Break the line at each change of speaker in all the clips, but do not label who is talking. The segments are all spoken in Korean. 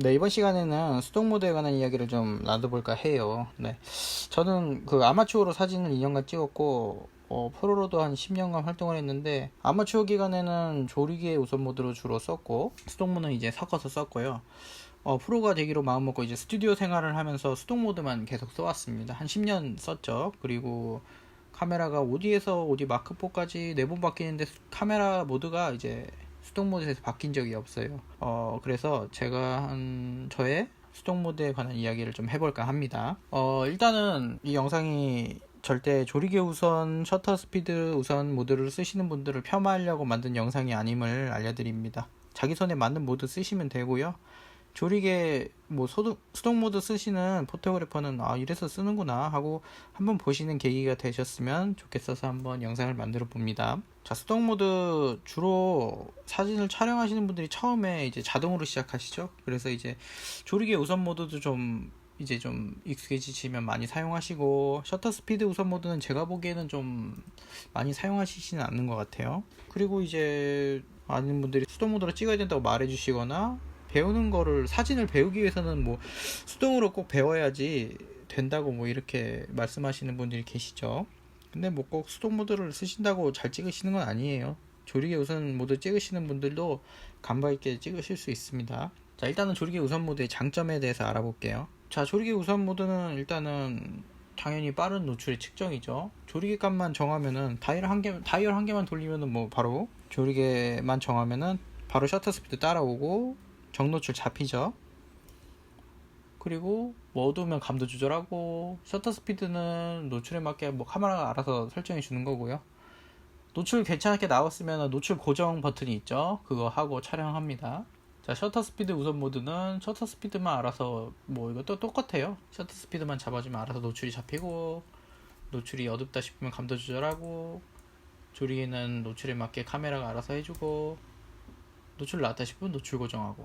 네, 이번 시간에는 수동 모드에 관한 이야기를 좀 나눠볼까 해요. 네. 저는 그 아마추어로 사진을 2년간 찍었고, 어, 프로로도 한 10년간 활동을 했는데, 아마추어 기간에는 조리개 우선 모드로 주로 썼고, 수동 모드는 이제 섞어서 썼고요. 어, 프로가 되기로 마음먹고 이제 스튜디오 생활을 하면서 수동 모드만 계속 써왔습니다. 한 10년 썼죠. 그리고 카메라가 OD에서 OD 마크4까지 네번 바뀌는데 카메라 모드가 이제 수동 모드에서 바뀐 적이 없어요. 어, 그래서 제가 한 저의 수동 모드에 관한 이야기를 좀 해볼까 합니다. 어, 일단은 이 영상이 절대 조리개 우선 셔터 스피드 우선 모드를 쓰시는 분들을 폄하하려고 만든 영상이 아님을 알려드립니다. 자기 손에 맞는 모드 쓰시면 되고요. 조리개 뭐 소동, 수동 모드 쓰시는 포토그래퍼는 아 이래서 쓰는구나 하고 한번 보시는 계기가 되셨으면 좋겠어서 한번 영상을 만들어 봅니다. 자 수동 모드 주로 사진을 촬영하시는 분들이 처음에 이제 자동으로 시작하시죠. 그래서 이제 조리개 우선 모드도 좀 이제 좀 익숙해지시면 많이 사용하시고 셔터 스피드 우선 모드는 제가 보기에는 좀 많이 사용하시지는 않는 것 같아요. 그리고 이제 많은 분들이 수동 모드로 찍어야 된다고 말해주시거나 배우는 거를 사진을 배우기 위해서는 뭐 수동으로 꼭 배워야지 된다고 뭐 이렇게 말씀하시는 분들이 계시죠. 근데 뭐 꼭 수동 모드를 쓰신다고 잘 찍으시는 건 아니에요. 조리개 우선 모드 찍으시는 분들도 감각 있게 찍으실 수 있습니다. 자, 일단은 조리개 우선 모드의 장점에 대해서 알아볼게요. 자, 조리개 우선 모드는 일단은 당연히 빠른 노출의 측정이죠. 조리개 값만 정하면은 다이얼 한 개, 다이얼 한 개만 돌리면은 뭐 바로 조리개만 정하면은 바로 셔터 스피드 따라오고 정노출 잡히죠. 그리고 뭐 어두우면 감도 조절하고 셔터 스피드는 노출에 맞게 뭐 카메라가 알아서 설정해 주는 거고요. 노출 괜찮게 나왔으면 노출 고정 버튼이 있죠. 그거 하고 촬영합니다. 자, 셔터 스피드 우선 모드는 셔터 스피드만 알아서 뭐 이것도 똑같아요. 셔터 스피드만 잡아주면 알아서 노출이 잡히고 노출이 어둡다 싶으면 감도 조절하고 조리개는 노출에 맞게 카메라가 알아서 해주고 노출 나왔다 싶으면 노출 고정하고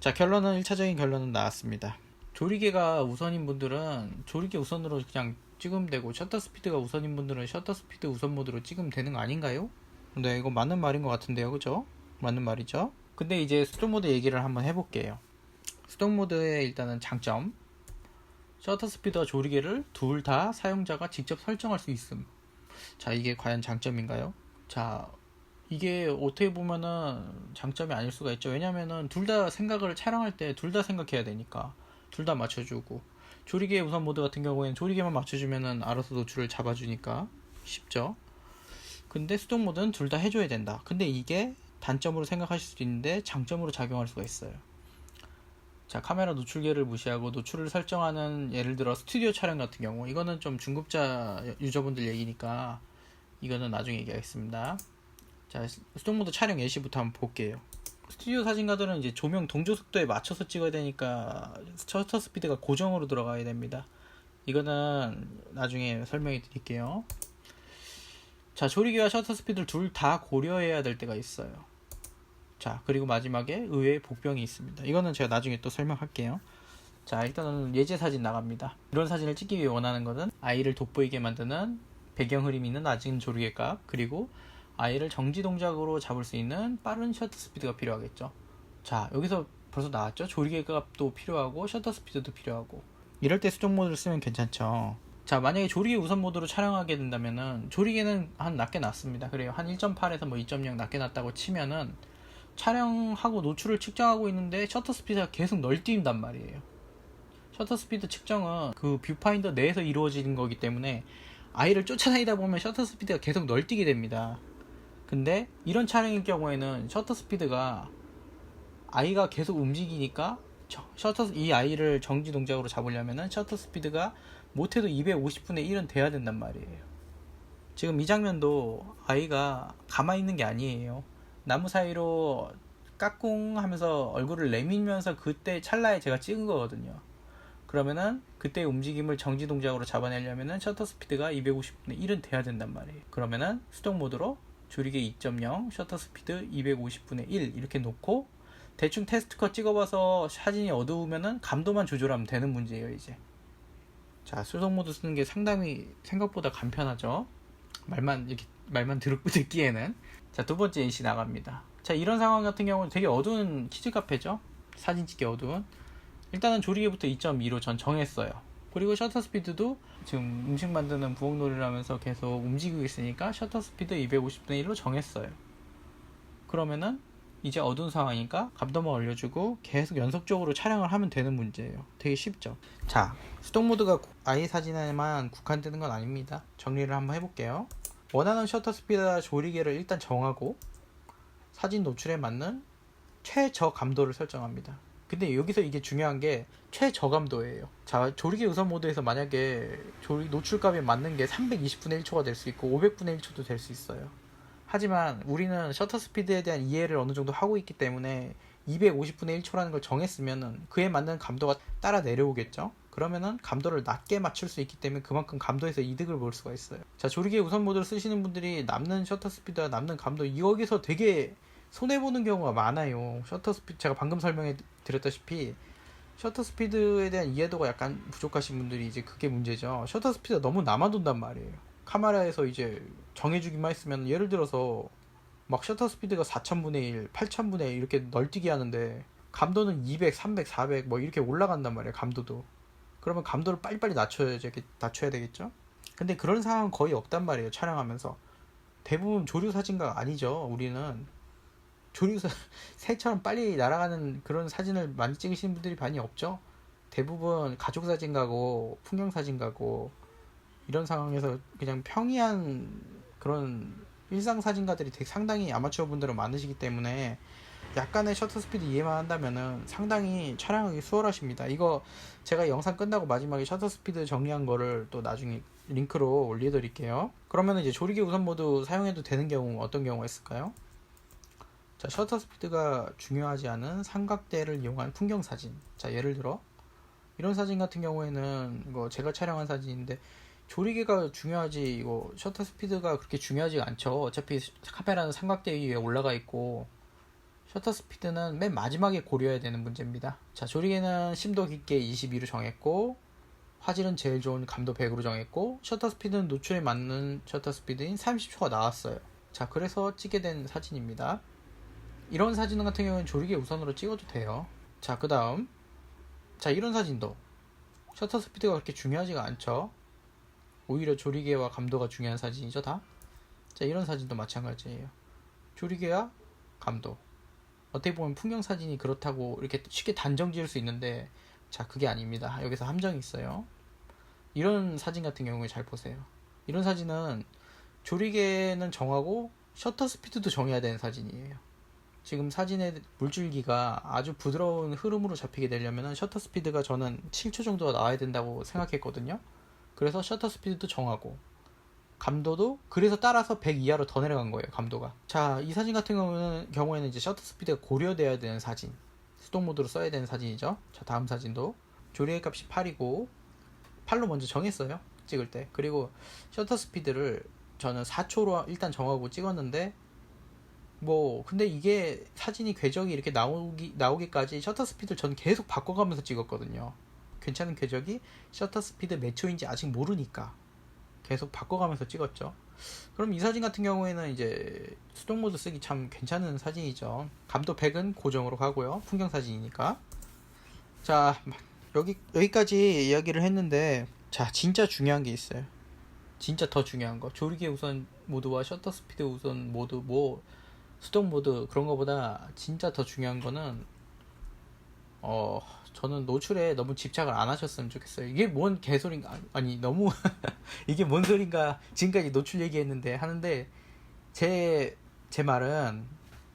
자 결론은 1차적인 결론은 나왔습니다 조리개가 우선인 분들은 조리개 우선으로 그냥 찍으면 되고 셔터 스피드가 우선인 분들은 셔터 스피드 우선 모드로 찍으면 되는 거 아닌가요? 네 이거 맞는 말인 것 같은데요 그죠? 맞는 말이죠 근데 이제 수동 모드 얘기를 한번 해볼게요 수동 모드의 일단은 장점 셔터 스피드와 조리개를 둘 다 사용자가 직접 설정할 수 있음 자 이게 과연 장점인가요? 자 이게 어떻게 보면은 장점이 아닐 수가 있죠. 왜냐면은 둘 다 생각을 촬영할 때 둘 다 생각해야 되니까 둘 다 맞춰주고 조리개 우선 모드 같은 경우에는 조리개만 맞춰주면은 알아서 노출을 잡아주니까 쉽죠. 근데 수동 모드는 둘 다 해줘야 된다. 근데 이게 단점으로 생각하실 수도 있는데 장점으로 작용할 수가 있어요. 자 카메라 노출계를 무시하고 노출을 설정하는 예를 들어 스튜디오 촬영 같은 경우 이거는 좀 중급자 유저분들 얘기니까 이거는 나중에 얘기하겠습니다. 자, 수동 모드 촬영 예시부터 한번 볼게요. 스튜디오 사진가들은 이제 조명 동조 속도에 맞춰서 찍어야 되니까 셔터 스피드가 고정으로 들어가야 됩니다. 이거는 나중에 설명해 드릴게요. 자, 조리개와 셔터 스피드를 둘 다 고려해야 될 때가 있어요. 자, 그리고 마지막에 의외의 복병이 있습니다. 이거는 제가 나중에 또 설명할게요. 자, 일단은 예제 사진 나갑니다. 이런 사진을 찍기 위해 원하는 것은 아이를 돋보이게 만드는 배경 흐름이 있는 낮은 조리개 값, 그리고 아이를 정지 동작으로 잡을 수 있는 빠른 셔터 스피드가 필요하겠죠. 자, 여기서 벌써 나왔죠? 조리개 값도 필요하고 셔터 스피드도 필요하고. 이럴 때 수동 모드를 쓰면 괜찮죠. 자, 만약에 조리개 우선 모드로 촬영하게 된다면은 조리개는 한 낮게 놨습니다. 그래요. 한 1.8에서 뭐 2.0 낮게 놨다고 치면은 촬영하고 노출을 측정하고 있는데 셔터 스피드가 계속 널뛴단 말이에요. 셔터 스피드 측정은 그 뷰파인더 내에서 이루어지는 거기 때문에 아이를 쫓아다니다 보면 셔터 스피드가 계속 널뛰게 됩니다. 근데 이런 차량일 경우에는 셔터 스피드가 아이가 계속 움직이니까 셔터 이 아이를 정지 동작으로 잡으려면은 셔터 스피드가 못해도 250분의 1은 돼야 된단 말이에요. 지금 이 장면도 아이가 가만히 있는 게 아니에요. 나무 사이로 까꿍 하면서 얼굴을 내밀면서 그때 찰나에 제가 찍은 거거든요. 그러면은 그때 움직임을 정지 동작으로 잡아내려면은 셔터 스피드가 250분의 1은 돼야 된단 말이에요. 그러면은 수동 모드로 조리개 2.0 셔터 스피드 250분의 1 이렇게 놓고 대충 테스트 컷 찍어봐서 사진이 어두우면은 감도만 조절하면 되는 문제예요 이제. 자 수동 모드 쓰는 게 상당히 생각보다 간편하죠. 말만 이렇게 말만 들, 듣기에는. 자 두 번째 예시 나갑니다. 자 이런 상황 같은 경우는 되게 어두운 키즈 카페죠? 사진 찍기 어두운. 일단은 조리개부터 2.2로 전 정했어요 그리고 셔터 스피드도 지금 음식 만드는 부엌놀이를 하면서 계속 움직이고 있으니까 셔터 스피드 250분의 1로 정했어요 그러면은 이제 어두운 상황이니까 감도만 올려주고 계속 연속적으로 촬영을 하면 되는 문제예요. 되게 쉽죠. 자, 수동 모드가 아이 사진에만 국한되는 건 아닙니다. 정리를 한번 해볼게요. 원하는 셔터 스피드와 조리개를 일단 정하고 사진 노출에 맞는 최저 감도를 설정합니다. 근데 여기서 이게 중요한 게 최저감도예요. 자, 조리개 우선 모드에서 만약에 조리 노출값에 맞는 게 320분의 1초가 될 수 있고 500분의 1초도 될 수 있어요. 하지만 우리는 셔터 스피드에 대한 이해를 어느 정도 하고 있기 때문에 250분의 1초라는 걸 정했으면은 그에 맞는 감도가 따라 내려오겠죠. 그러면은 감도를 낮게 맞출 수 있기 때문에 그만큼 감도에서 이득을 볼 수가 있어요. 자, 조리개 우선 모드를 쓰시는 분들이 남는 셔터 스피드와 남는 감도 여기서 되게 손해 보는 경우가 많아요. 셔터 스피드 제가 방금 설명해 드렸다시피 셔터 스피드에 대한 이해도가 약간 부족하신 분들이 이제 그게 문제죠. 셔터 스피드가 너무 남아돈단 말이에요. 카메라에서 이제 정해주기만 했으면 예를 들어서 막 셔터 스피드가 4000분의 1, 8000분의 1 이렇게 널뛰기 하는데 감도는 200, 300, 400 뭐 이렇게 올라간단 말이에요. 감도도. 그러면 감도를 빨리빨리 낮춰야 낮춰야 되겠죠? 근데 그런 상황은 거의 없단 말이에요. 촬영하면서. 대부분 조류 사진가 아니죠. 우리는 조류사 새처럼 빨리 날아가는 그런 사진을 많이 찍으시는 분들이 많이 없죠. 대부분 가족 사진 가고 풍경 사진 가고 이런 상황에서 그냥 평이한 그런 일상 사진가들이 되게 상당히 아마추어 분들은 많으시기 때문에 약간의 셔터 스피드 이해만 한다면은 상당히 촬영하기 수월하십니다. 이거 제가 영상 끝나고 마지막에 셔터 스피드 정리한 거를 또 나중에 링크로 올려드릴게요. 그러면 이제 조리개 우선 모드 사용해도 되는 경우 어떤 경우가 있을까요? 자, 셔터 스피드가 중요하지 않은 삼각대를 이용한 풍경 사진. 자, 예를 들어 이런 사진 같은 경우에는 뭐 제가 촬영한 사진인데 조리개가 중요하지 이거 셔터 스피드가 그렇게 중요하지 않죠. 어차피 카메라는 삼각대 위에 올라가 있고 셔터 스피드는 맨 마지막에 고려해야 되는 문제입니다. 자, 조리개는 심도 깊게 22로 정했고 화질은 제일 좋은 감도 100으로 정했고 셔터 스피드는 노출에 맞는 셔터 스피드인 30초가 나왔어요. 자, 그래서 찍게 된 사진입니다. 이런 사진 같은 경우는 조리개 우선으로 찍어도 돼요. 자, 그 다음. 자, 이런 사진도. 셔터 스피드가 그렇게 중요하지가 않죠. 오히려 조리개와 감도가 중요한 사진이죠, 다. 자, 이런 사진도 마찬가지예요. 조리개와 감도. 어떻게 보면 풍경 사진이 그렇다고 이렇게 쉽게 단정 지을 수 있는데, 자, 그게 아닙니다. 여기서 함정이 있어요. 이런 사진 같은 경우에 잘 보세요. 이런 사진은 조리개는 정하고 셔터 스피드도 정해야 되는 사진이에요. 지금 사진의 물줄기가 아주 부드러운 흐름으로 잡히게 되려면 셔터 스피드가 저는 7초 정도가 나와야 된다고 생각했거든요. 그래서 셔터 스피드도 정하고 감도도 그래서 따라서 100 이하로 더 내려간 거예요 감도가. 자 이 사진 같은 경우는 경우에는 이제 셔터 스피드가 고려돼야 되는 사진 수동 모드로 써야 되는 사진이죠. 자 다음 사진도. 조리의 값이 8이고 8로 먼저 정했어요 찍을 때. 그리고 셔터 스피드를 저는 4초로 일단 정하고 찍었는데 뭐 근데 이게 사진이 궤적이 이렇게 나오기 나오기까지 셔터 스피드를 저는 계속 바꿔가면서 찍었거든요 괜찮은 궤적이 셔터 스피드 몇 초인지 아직 모르니까 계속 바꿔가면서 찍었죠. 그럼 이 사진 같은 경우에는 이제 수동 모드 쓰기 참 괜찮은 사진이죠. 감도 100은 고정으로 가고요. 풍경 사진이니까. 자, 여기, 여기까지 이야기를 했는데, 자, 진짜 중요한 게 있어요. 진짜 더 중요한 거. 조리개 우선 모드와 셔터 스피드 우선 모드, 뭐, 수동 모드, 그런 거보다 진짜 더 중요한 거는, 어, 저는 노출에 너무 집착을 안 하셨으면 좋겠어요. 이게 뭔 개소린가? 아니, 너무, 이게 뭔 소린가? 지금까지 노출 얘기했는데, 하는데, 제, 제 말은,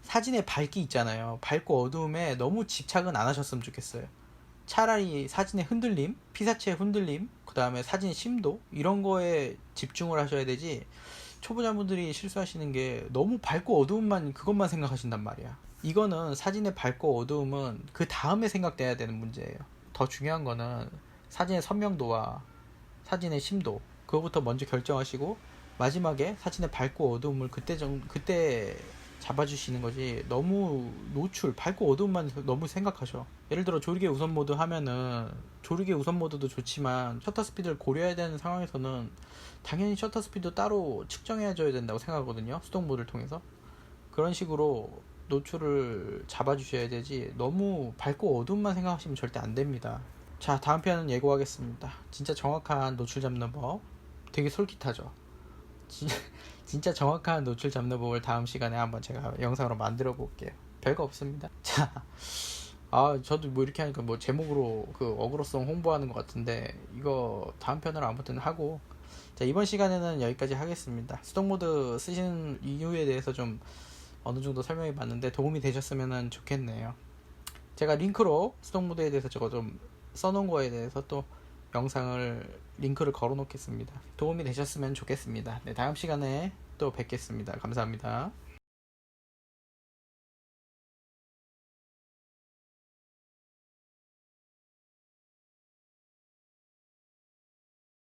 사진의 밝기 있잖아요. 밝고 어두움에 너무 집착은 안 하셨으면 좋겠어요. 차라리 사진의 흔들림, 피사체의 흔들림, 그 다음에 사진의 심도, 이런 거에 집중을 하셔야 되지, 초보자분들이 실수하시는 게 너무 밝고 어두움만, 그것만 생각하신단 말이야. 이거는 사진의 밝고 어두움은 그 다음에 생각돼야 되는 문제예요. 더 중요한 거는 사진의 선명도와 사진의 심도 그거부터 먼저 결정하시고 마지막에 사진의 밝고 어두움을 그때 정 그때 잡아주시는 거지 너무 노출 밝고 어두움만 너무 생각하셔 예를 들어 조리개 우선 모드 하면은 조리개 우선 모드도 좋지만 셔터 스피드를 고려해야 되는 상황에서는 당연히 셔터 스피드 따로 측정해 줘야 된다고 생각하거든요 수동 모드를 통해서 그런 식으로 노출을 잡아주셔야 되지 너무 밝고 어두움만 생각하시면 절대 안 됩니다. 자 다음 편은 예고하겠습니다. 진짜 정확한 노출 잡는 법 되게 솔깃하죠. 진, 진짜 정확한 노출 잡는 법을 다음 시간에 한번 제가 영상으로 만들어 볼게요. 별거 없습니다. 자, 아 저도 뭐 이렇게 하니까 뭐 제목으로 그 어그로성 홍보하는 것 같은데 이거 다음 편으로 아무튼 하고 자 이번 시간에는 여기까지 하겠습니다. 수동 모드 쓰시는 이유에 대해서 좀 어느 정도 설명해 봤는데 도움이 되셨으면 좋겠네요. 제가 링크로 수동 모드에 대해서 저거 좀 써놓은 거에 대해서 또 영상을 링크를 걸어 놓겠습니다. 도움이 되셨으면 좋겠습니다. 네, 다음 시간에 또 뵙겠습니다. 감사합니다.